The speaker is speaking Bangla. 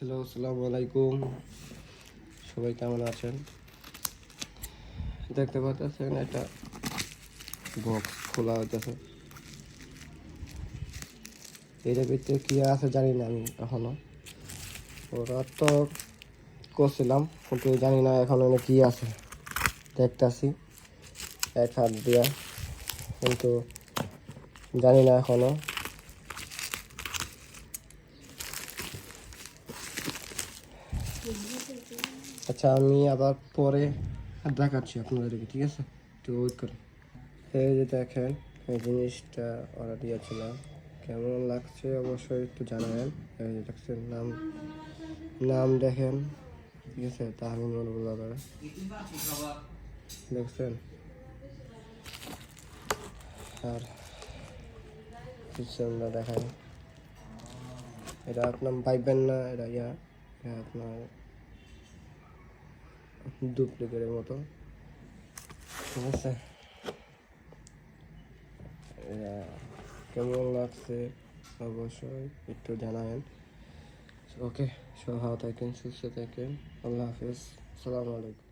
হ্যালো, আসসালামু আলাইকুম। সবাই কেমন আছেন? দেখতে পাচ্ছেন একটা বক্স খোলা হইতেছে। এটার ভিতরে কি আছে জানি না আমি এখনও। ওরা তো করছিলাম, কিন্তু জানি না এখন এনে কি আছে। দেখতেছি, এক হাত দিয়া। কিন্তু জানি না এখনও। আচ্ছা আমি আবার পরে দেখাচ্ছি আপনাদেরকে, ঠিক আছে? একটু ওয়েট করে এই যে দেখেন, এই জিনিসটা অর্ডার দিয়েছিলাম কেমন লাগছে অবশ্যই একটু জানাবেন। এই যে দেখছেন, নাম নাম দেখেন, ঠিক আছে? তাহমিদ মনবুল্লাহ করে দেখছেন? আর সিস্টেমটা দেখায় এটা আপনার পাইবেন না, এটা ইয়া। এটা আপনার ডুপ্লিকেটের মতো। ঠিক আছে? কেমন লাগছে? অবশ্যই একটু জানাবেন। ওকে সব ভালো থাকেন, সুস্থ থাকেন। আল্লাহ হাফিজ। আসসালামু আলাইকুম।